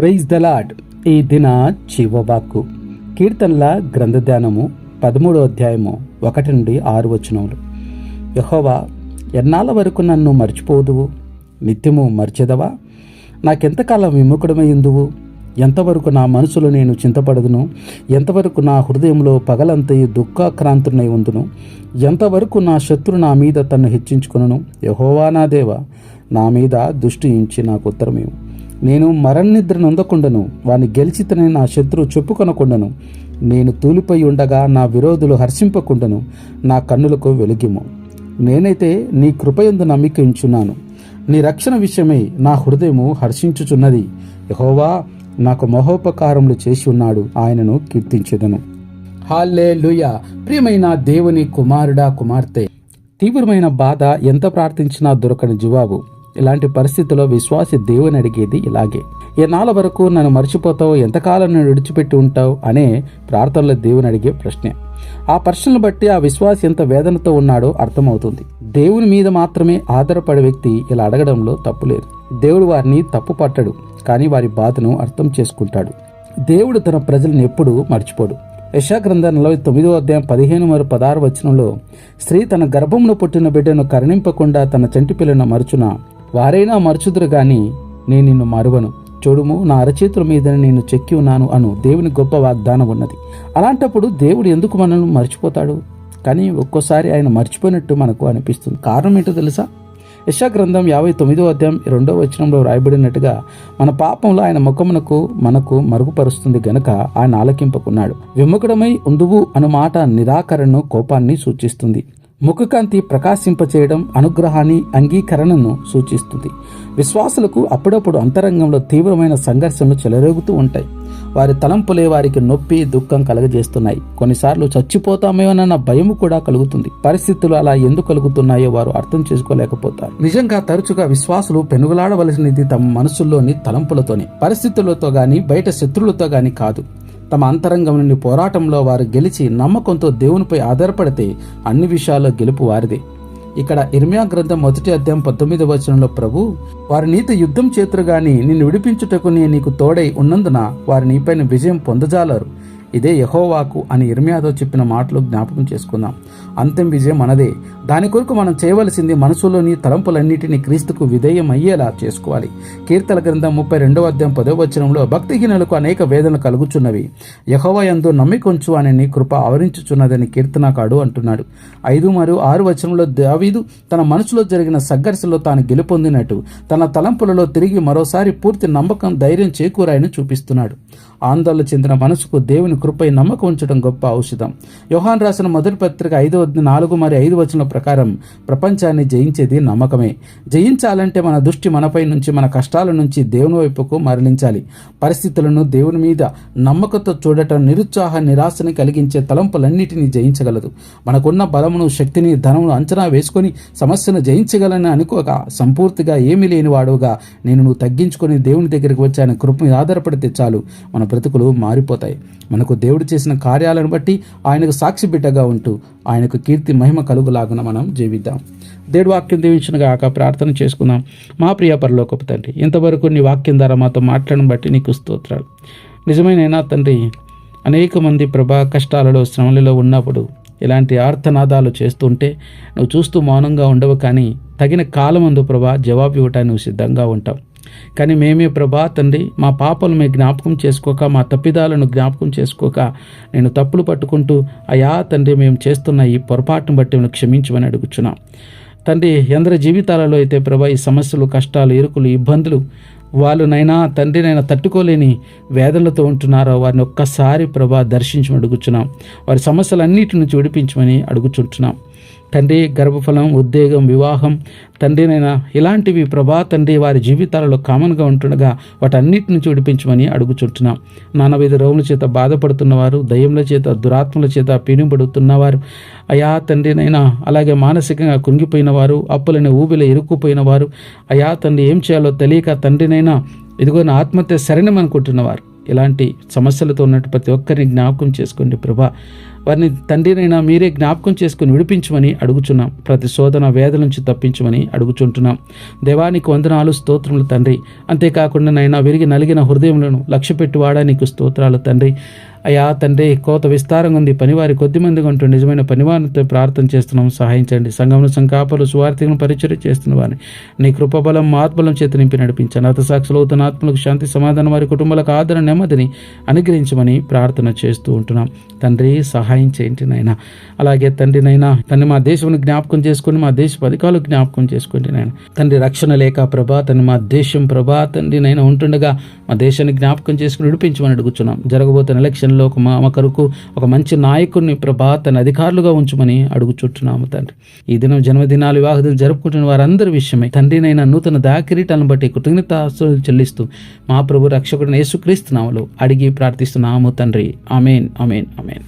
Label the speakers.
Speaker 1: Praise the lord ఈ దిన చివవాక్కు కీర్తనల గ్రంథధ్యానము పదమూడో అధ్యాయము ఒకటి నుండి ఆరు వచనములు. యహోవా ఎన్నాళ్ళ వరకు నన్ను మర్చిపోదువు? నిత్యము మర్చెదవా? నాకెంతకాలం విముఖుడమైందువు ఎంతవరకు నా మనసులో నేను చింతపడదును? ఎంతవరకు నా హృదయంలో పగలంతయు దుఃఖాక్రాంతునై ఉందును? ఎంతవరకు నా శత్రు నా మీద తన్ను హెచ్చించుకును యహోవా నా దేవ నా మీద దృష్టి ఇచ్చి నాకు ఉత్తరమేమి నేను మరణనిద్ర నొందకుండను వాని గెలిచితనని నా శత్రువు చెప్పుకొనకుండను. నేను తూలిపోయి ఉండగా నా విరోధులు హర్షింపకుండను నా కన్నులకు వెలుగిము. నేనైతే నీ కృపయందు నమ్మిక ఉంచున్నాను నీ రక్షణ విషయమై నా హృదయము హర్షించుచున్నది. యహోవా నాకు మహోపకారములు చేసి ఉన్నాడు ఆయనను కీర్తించెదను. హాల్లే ప్రియమైన దేవుని కుమారుడా కుమార్తె! తీవ్రమైన బాధ ఎంత ప్రార్థించినా దొరకని జవాబు. ఇలాంటి పరిస్థితుల్లో విశ్వాసి దేవుని అడిగేది ఇలాగే. ఏ నాల వరకు నన్ను మర్చిపోతావు? ఎంతకాలం నన్ను విడిచిపెట్టి ఉంటావు? అనే ప్రార్థనలో దేవుని అడిగే ప్రశ్నే. ఆ ప్రశ్నను బట్టి ఆ విశ్వాసి ఎంత వేదనతో ఉన్నాడో అర్థమవుతుంది. దేవుని మీద మాత్రమే ఆధారపడే వ్యక్తి ఇలా అడగడంలో తప్పులేదు దేవుడు వారిని తప్పు పట్టడు కానీ వారి బాధను అర్థం చేసుకుంటాడు. దేవుడు తన ప్రజలను ఎప్పుడూ మర్చిపోడు. యశాగ్రంథ నలభై తొమ్మిదో అధ్యాయం పదిహేను మరియు పదహారు వచనంలో స్త్రీ తన గర్భంలో పుట్టిన బిడ్డను కరుణింపకుండా తన చంటి పిల్లను మరచున? వారైనా మరచుదురు గాని నేను నిన్ను మరువను. చూడుము నా అరచేతుల మీద నేను చెక్కి ఉన్నాను అను దేవుని గొప్ప వాగ్దానం ఉన్నది. అలాంటప్పుడు దేవుడు ఎందుకు మనల్ని మర్చిపోతాడు? కానీ ఒక్కోసారి ఆయన మర్చిపోయినట్టు మనకు అనిపిస్తుంది. కారణం ఏంటో తెలుసా? యశా గ్రంథం యాభై తొమ్మిదో అధ్యాయం రెండో వచనంలో రాయబడినట్టుగా మన పాపంలో ఆయన ముఖమునకు మనకు మరుగుపరుస్తుంది గనక ఆయన ఆలకింపకున్నాడు. విముఖుడమై ఉండువు అను మాట నిరాకరణను కోపాన్ని సూచిస్తుంది. ముఖకాంతి ప్రకాశింపచేయడం అనుగ్రహాన్ని అంగీకరణను సూచిస్తుంది. విశ్వాసులకు అప్పుడప్పుడు అంతరంగంలో తీవ్రమైన సంఘర్షణలు చెలరేగుతూ ఉంటాయి. వారి తలంపులే వారికి నొప్పి దుఃఖం కలగజేస్తున్నాయి. కొన్నిసార్లు చచ్చిపోతామేమోనన్న భయం కూడా కలుగుతుంది. పరిస్థితులు అలా ఎందుకు కలుగుతున్నాయో వారు అర్థం చేసుకోలేకపోతారు. నిజంగా తరచుగా విశ్వాసులు పెనుగులాడవలసినది తమ మనసుల్లోని తలంపులతోనే. పరిస్థితులతో గాని బయట శత్రులతో గాని కాదు. తమ అంతరంగం నుండి పోరాటంలో వారు గెలిచి నమ్మకంతో దేవునిపై ఆధారపడితే అన్ని విషయాల్లో గెలుపు వారిదే. ఇక్కడ ఇర్మియా గ్రంథం మొదటి అధ్యాయం పంతొమ్మిది వచనంలో ప్రభు వారి నీతి యుద్ధం చేతురు గాని నిన్ను విడిపించుటకు నేను నీకు తోడై ఉన్నందున వారి నీపైన విజయం పొందజాలరు. ఇదే యహోవాకు అని ఇర్మియాతో చెప్పిన మాటలు జ్ఞాపకం చేసుకుందాం. అంతిమ విజయం మనదే. దాని కొరకు మనం చేయవలసింది మనసులోని తలంపులన్నిటినీ క్రీస్తుకు విధేయం అయ్యేలా చేసుకోవాలి. కీర్తన గ్రంథం ముప్పై రెండవ అధ్యాయం పదో వచనంలో భక్తిహీనులకు అనేక వేదనలు కలుగుచున్నవి. యహోవయందు నమ్మికొంచు అని కృప ఆవరించుచున్నదని కీర్తనకాడు అంటున్నాడు. ఐదు మరియు ఆరు వచనంలో దావీదు తన మనసులో జరిగిన సంఘర్షలో తాను గెలుపొందినట్టు తన తలంపులలో తిరిగి మరోసారి పూర్తి నమ్మకం ధైర్యం చేకూరాయని చూపిస్తున్నాడు. ఆందోళన చెందిన మనసుకు దేవుని కృపై నమ్మకం ఉంచడం గొప్ప ఔషధం. యోహాన్ రాసిన మొదటి పత్రిక ఐదు నాలుగు మరి ఐదు వచనం ప్రకారం ప్రపంచాన్ని జయించేది నమ్మకమే. జయించాలంటే మన దృష్టి మనపై నుంచి మన కష్టాల నుంచి దేవుని వైపుకు మరలించాలి. పరిస్థితులను దేవుని మీద నమ్మకంతో చూడటం నిరుత్సాహ నిరాశని కలిగించే తలంపులన్నిటినీ జయించగలదు. మనకున్న బలమును శక్తిని ధనమును అంచనా వేసుకొని సమస్యను జయించగలని అనుకోక సంపూర్తిగా ఏమీ లేని వాడుగా నేను నువ్వు తగ్గించుకొని దేవుని దగ్గరికి వచ్చి ఆయన కృప మీద ఆధారపడితే చాలు. మన బ్రతుకులు మారిపోతాయి. మనకు దేవుడు చేసిన కార్యాలను బట్టి ఆయనకు సాక్షి బిడ్డగా ఉంటూ ఆయనకు కీర్తి మహిమ కలుగులాగున మనం జీవిద్దాం. దేవుడు వాక్యం దీవించిన గాక ప్రార్థన చేసుకుందాం. మా ప్రియ పరలోకపు తండ్రి ఇంతవరకు నీ వాక్యం ద్వారా మాతో మాట్లాడడం బట్టి నీకు స్తోత్రాలు. నిజమైనైనా తండ్రి అనేక మంది ప్రభా కష్టాలలో శ్రమలలో ఉన్నప్పుడు ఇలాంటి ఆర్తనాదాలు చేస్తుంటే నువ్వు చూస్తూ మౌనంగా ఉండవు కానీ తగిన కాలమందు ప్రభా జవాబు ఇవ్వటానికి నువ్వు సిద్ధంగా ఉంటావు. కానీ మేమే ప్రభా తండ్రి మా పాపలు మేము జ్ఞాపకం చేసుకోక మా తప్పిదాలను జ్ఞాపకం చేసుకోక నేను తప్పులు పట్టుకుంటూ అయా తండ్రి మేము చేస్తున్న ఈ పొరపాటును బట్టి మేము క్షమించమని అడుగుచున్నాం. తండ్రి ఎందరి జీవితాలలో అయితే ప్రభా ఈ సమస్యలు కష్టాలు ఇరుకులు ఇబ్బందులు వాళ్ళనైనా తండ్రినైనా తట్టుకోలేని వేదనలతో ఉంటున్నారో వారిని ఒక్కసారి ప్రభా దర్శించమని అడుగుచున్నాం. వారి సమస్యలన్నిటి నుంచి విడిపించమని అడుగుచుంటున్నాం. తండ్రి గర్భఫలం ఉద్యోగం వివాహం తండ్రినైనా ఇలాంటివి ప్రభా తండ్రి వారి జీవితాలలో కామన్గా ఉంటుండగా వాటన్నిటిని చూడిపించమని విడిపించమని అడుగుచుంటున్నాం. నానవిధ రోగుల చేత బాధపడుతున్నవారు దయ్యంల చేత దురాత్మల చేత పీడింపడుతున్నవారు అయా తండ్రినైనా అలాగే మానసికంగా కుంగిపోయిన వారు అప్పులని ఊబిలో ఇరుక్కుపోయిన వారు అయా తండ్రి ఏం చేయాలో తెలియక తండ్రినైనా ఇదిగో నా ఆత్మహత్య సరణం అనుకుంటున్నవారు. ఇలాంటి సమస్యలతో ఉన్నట్టు ప్రతి ఒక్కరిని జ్ఞాపకం చేసుకోండి ప్రభా. వారిని తండ్రినైనా మీరే జ్ఞాపకం చేసుకుని విడిపించమని అడుగుచున్నాం. ప్రతి శోధన వేద నుంచి తప్పించమని అడుగుచుంటున్నాం. దేవానికి వందనాలు స్తోత్రములు తండ్రి. అంతేకాకుండా నైనా విరిగి నలిగిన హృదయములను లక్ష్యపెట్టువాడా నీకు స్తోత్రాలు తండ్రి. అయా తండ్రి కోత విస్తారంగా ఉంది. పనివారి కొద్ది మందిగా ఉంటూ నిజమైన పనివారితో ప్రార్థన చేస్తున్నాం. సహాయించండి. సంఘంలో సంకాపలు సువార్థికను పరిచయం చేస్తున్న వారిని. నీ కృపబలం ఆత్మలం చేతి నింపి నడిపించాను అత సాక్షులు అవుతున్న ఆత్మలకు శాంతి సమాధానం వారి కుటుంబాలకు ఆదరణ నెమ్మదిని అనుగ్రహించమని ప్రార్థన చేస్తూ ఉంటున్నాం. తండ్రి సహాయం చేయండి నాయన. అలాగే తండ్రి నైనా తండ్రి మా దేశం జ్ఞాపకం చేసుకుని మా దేశ పథకాలు జ్ఞాపకం చేసుకోండి నాయన. తండ్రి రక్షణ లేక ప్రభా తండ్రి మా దేశం ప్రభా తండ్రి నైనా ఉంటుండగా మా దేశాన్ని జ్ఞాపకం చేసుకుని విడిపించమని అడుగుతున్నాం జరగబోతున్న ఎలక్షన్లో ఒక మా మా కొరకు ఒక మంచి నాయకుడిని ప్రభా తన అధికారులుగా ఉంచమని అడుగుచుంటున్నాము తండ్రి. ఈ దినం జన్మదినాలు వివాహం జరుపుకుంటున్న వారందరి విషయమై. తండ్రినైనా నూతన దాకిరీటాలను బట్టి కృతజ్ఞత చెల్లిస్తూ మా ప్రభు రక్షకుడిని యేసుక్రీస్తునామలో అడిగి ప్రార్థిస్తున్నాము తండ్రి. అమేన్ అమేన్ అమేన్